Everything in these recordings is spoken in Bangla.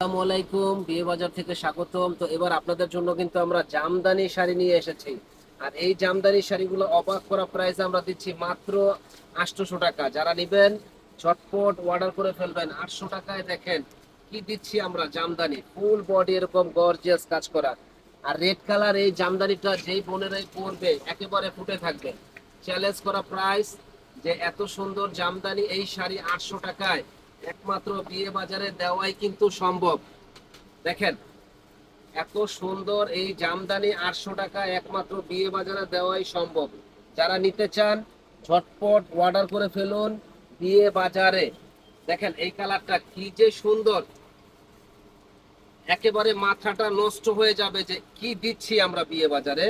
আসসালামু বিয়ে বাজার থেকে স্বাগতম। তো এবার আপনাদের জন্য কিন্তু আমরা জামদানি শাড়ি নিয়ে এসেছি। আর এই জামদানি শাড়িগুলো অবাক করা প্রাইস আমরা দিচ্ছি মাত্র আটশোশো টাকা। যারা নেবেন ঝটপট অর্ডার করে ফেলবেন। আটশো টাকায় দেখেন কি দিচ্ছি আমরা জামদানি। ফুল বডি এরকম গর্জিয়াস কাজ করা। আর রেড কালার এই জামদানিটা যেই বোনেরাই পরবে, একেবারে ফুটে থাকবে। চ্যালেঞ্জ করা প্রাইস যে এত সুন্দর জামদানি এই শাড়ি আটশো টাকায়। একমাত্র বিয়ে বাজারে দেওয়াই কিন্তু সম্ভব। দেখেন, এত সুন্দর এই জামদানি আটশো টাকা একমাত্র বিয়ে বাজারে দেওয়াই সম্ভব। যারা নিতে চান, ঝটপট অর্ডার করে ফেলুন বিয়ে বাজারে। দেখেন, এই কালারটা কি যে সুন্দর। একেবারে মাথাটা নষ্ট হয়ে যাবে যে কি দিচ্ছি আমরা বিয়ে বাজারে।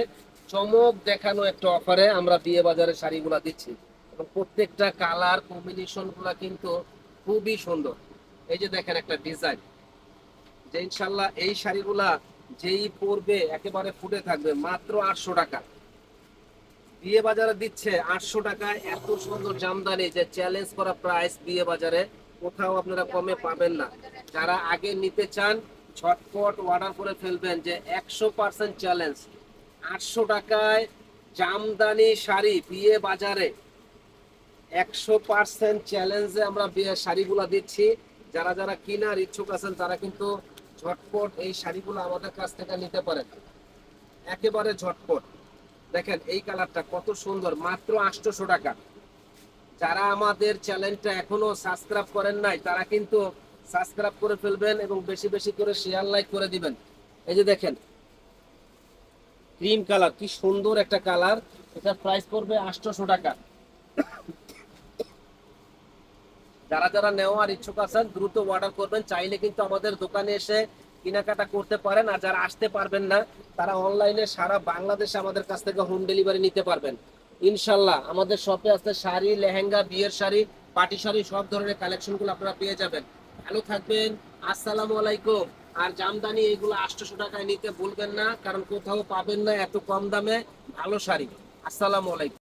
চমক দেখানো একটা অফারে আমরা বিয়ে বাজারে শাড়িগুলা দিচ্ছি। এবং প্রত্যেকটা কালার কম্বিনেশনগুলা কিন্তু খুবই সুন্দর। এই যে দেখেন একটা ডিজাইন যে ইনশাল্লাহ এই শাড়িগুলা যেই পরবে, একেবারে ফুটে থাকবে, মাত্র আটশো টাকা। বিয়ে বাজারে দিচ্ছে আটশো টাকায় এত সুন্দর জামদানি যে চ্যালেঞ্জ করা প্রাইস বিয়ে বাজারে। কোথাও আপনারা কমে পাবেন না। যারা আগে নিতে চান, ঝটপট অর্ডার করে ফেলবেন যে একশো পার্সেন্ট চ্যালেঞ্জ আটশো টাকায় জামদানি শাড়ি বিয়ে বাজারে। একশো পার্সেন্ট চ্যালেঞ্জে আমরা শাড়িগুলো দিচ্ছি। যারা যারা কিনার ইচ্ছুক আছেন, তারা কিন্তু ঝটপট এই শাড়িগুলো আমাদের কাছ থেকে নিতে পারেন। একেবারে ঝটপট। দেখেন এই কালারটা কত সুন্দর, মাত্র আটশোশো টাকা। যারা আমাদের চ্যানেলটা এখনও সাবস্ক্রাইব করেন নাই, তারা কিন্তু সাবস্ক্রাইব করে ফেলবেন এবং বেশি বেশি করে শেয়ার লাইক করে দিবেন। এই যে দেখেন ক্রিম কালার কি সুন্দর একটা কালার এটার প্রাইস পড়বে আটশোশো টাকা। যারা যারা নেওয়ার ইচ্ছুক আছেন, দ্রুত অর্ডার করবেন। চাইলে কিন্তু আমাদের দোকানে এসে কেনাকাটা করতে পারেন আর যারা আসতে পারবেন না, তারা অনলাইনে সারা বাংলাদেশে আমাদের কাছ থেকে হোম ডেলিভারি নিতে পারবেন। ইনশাল্লাহ আমাদের শপে আছে শাড়ি, লেহেঙ্গা, বিয়ের শাড়ি, পাটি শাড়ি, সব ধরনের কালেকশনগুলো আপনারা পেয়ে যাবেন। ভালো থাকবেন, আসসালামু আলাইকুম। আর জামদানি এগুলো আটশোশো টাকায় নিতে ভুলবেন না, কারণ কোথাও পাবেন না এত কম দামে ভালো শাড়ি। আসসালামু আলাইকুম।